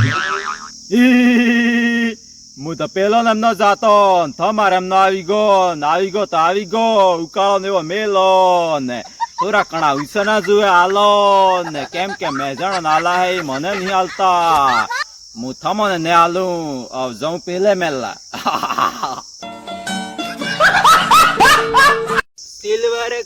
હું તો પેલો ને એમનો જાતો ને તમારે એમનો આવી ગયો ને આવી ગયો તો આવી ગયો, ઉકાળો ને એવો મેલો ને. થોડા કણા ઉસના જુએ હાલો ને. કેમ કે મેજણ નાલા હે મને નહીં હાલતા. હું થમો ને ને હાલું. જઉં પેલે મેલા.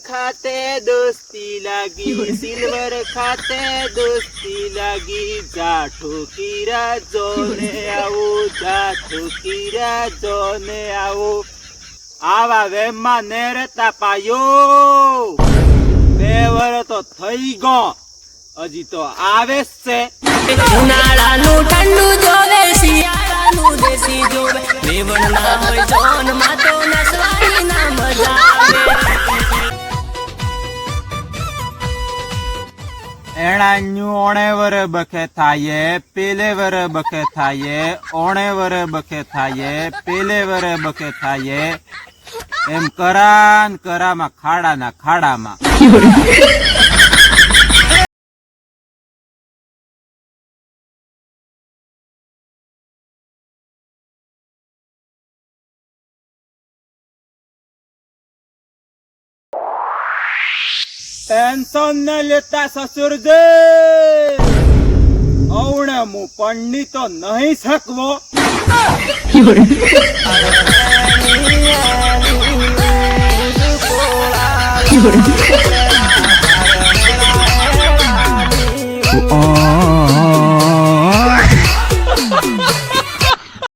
ખાતે દોસ્તી લાગી, સિલ્વર ખાતે દોસ્તી લાગી જાઠો કીરા જોને આવો જાઠો કીરા જોને આવો. આવા વેમમાં નેરતા પાયો. બે વર તો થઈ ગયો હજી તો આવે છે. ઉનાળાનું ઠંડુ જોવે એણાન્યુ ઓણે વર બખે થાય, પેલે વર બખે થાય, ઓણે વર બખે થાય, પેલે વર બખે થાય. એમ કરાન કરામાં, ખાડાના ખાડામાં. ટેન્શન ન લેતા સસુરજી. અવણે હું પંડિત તો નહીં શકવો.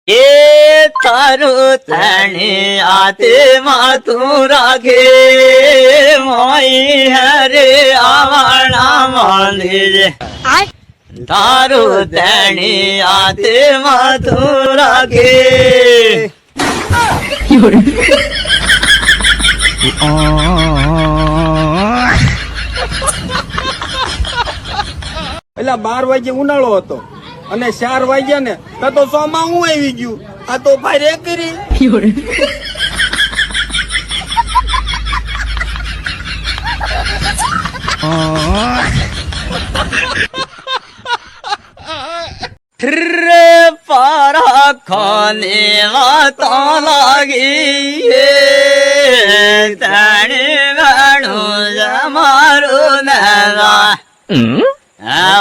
એ તારું તણે આતે માતું રાખે. મોઈ હરે આવણા મંદિર તારું તણે આતે માતું રાખે એટલે બાર વાગે ઉનાળો હતો અને ચાર વાગ્યા ને તો સોમાં હું આવી ગયું? આ તો ભાઈ રે કરી પારા ખાને વાતા લાગી તણે ગણું જમારું નવા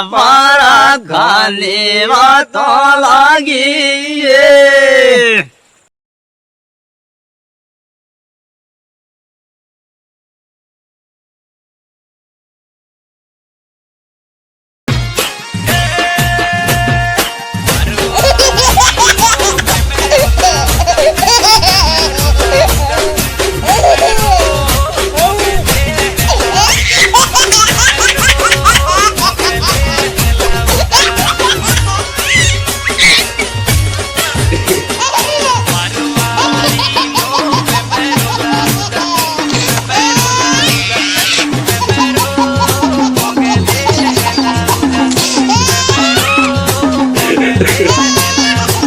પારા ખાને વાતા લાગી